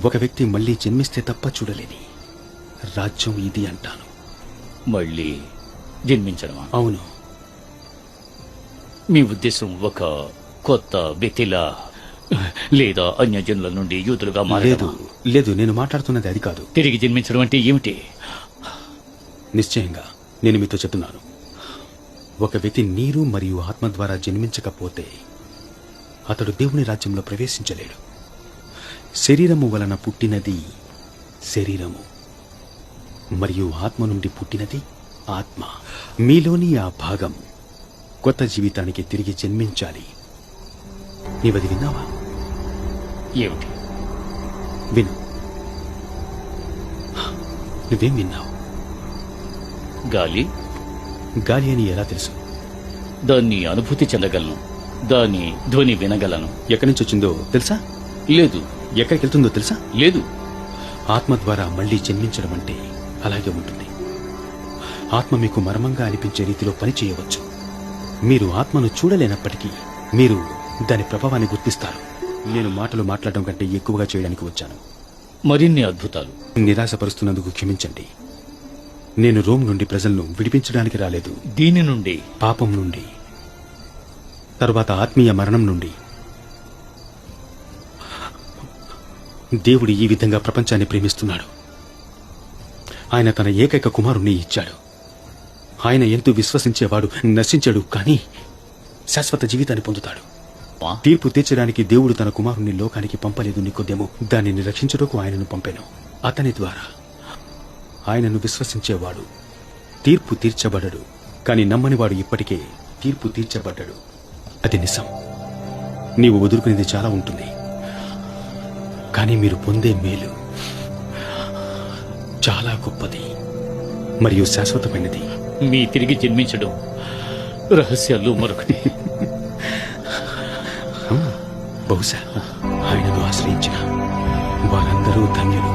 ఒక వ్యక్తి మళ్ళీ జన్మిస్తే తప్ప చూడలేని. రాజ్యం ఇది అంటాను. మళ్ళీ జన్మించడమా? అవును. మీ ఉద్దేశం ఒక కొత్త వ్యక్తిలా లేదా అన్యజనుల నుండి యూతులుగా లేదు మారలేదు లేదు నేను మాట్లాడుతున్నది అది కాదు. తిరిగి జన్మించడం అంటే ఏమిటి? నిశ్చయంగా నేను మీతో చెప్తున్నాను. ఒక వ్యక్తి నీరు మరియు ఆత్మ ద్వారా జన్మించకపోతే అతడు దేవుని రాజ్యంలో ప్రవేశించలేడు. శరీరము వలన పుట్టినది శరీరము. మరియు ఆత్మ నుండి పుట్టినది ఆత్మ. మీలోని ఆ భాగం కొత్త జీవితానికి తిరిగి జన్మించాలి. నీవది విన్నావా? ఏమిటి? విను. నువ్వేం విన్నావు? గాలి? గాలి అని ఎలా తెలుసు? దాన్ని అనుభూతి చెందగలను. దాని ధ్వని వినగలను. ఎక్కడి నుంచి వచ్చిందో తెలుసా? లేదు. ఎక్కడికి వెళ్తుందో తెలుసా? లేదు. ఆత్మ ద్వారా మళ్ళీ జన్మించడం అంటే అలాగే ఉంటుంది. ఆత్మ మీకు మర్మంగా అనిపించే రీతిలో పని చేయవచ్చు. మీరు ఆత్మను చూడలేనప్పటికీ మీరు దాని ప్రభావాన్ని గుర్తిస్తారు. నేను మాటలు మాట్లాడడం కంటే ఎక్కువగా చేయడానికి వచ్చాను. మరిన్ని అద్భుతాలు. నిరాశపరుస్తున్నందుకు క్షమించండి. నేను రోమ్ నుండి ప్రజలను విడిపించడానికి రాలేదు. దీని నుండి. పాపం నుండి తరువాత ఆత్మీయ మరణం నుండి దేవుడు ఈ విధంగా ప్రపంచాన్ని ప్రేమిస్తున్నాడు. ఆయన తన ఏకైక కుమారుణ్ణి ఇచ్చాడు. ఆయన ఎంతో విశ్వసించేవాడు నశించాడు కానీ శాశ్వత జీవితాన్ని పొందుతాడు? తీర్పు తీర్చడానికి దేవుడు తన కుమారుణ్ణి లోకానికి పంపలేదు నికోదేమో. దానిని రక్షించుటకు ఆయనను పంపాను. అతని ద్వారా ఆయనను విశ్వసించేవాడు. తీర్పు తీర్చబడడు కానీ నమ్మనివాడు ఇప్పటికే తీర్పు తీర్చబడ్డాడు. అది నిజం. నీవు వదులుకునేది చాలా ఉంటుంది. కానీ మీరు పొందే మేలు చాలా గొప్పది మరియు శాశ్వతమైనది. మీ తిరిగి జన్మించడం రహస్యాలు మరొకటి. బహుశా ఆయనను ఆశ్రయించిన వారందరూ ధన్యులు.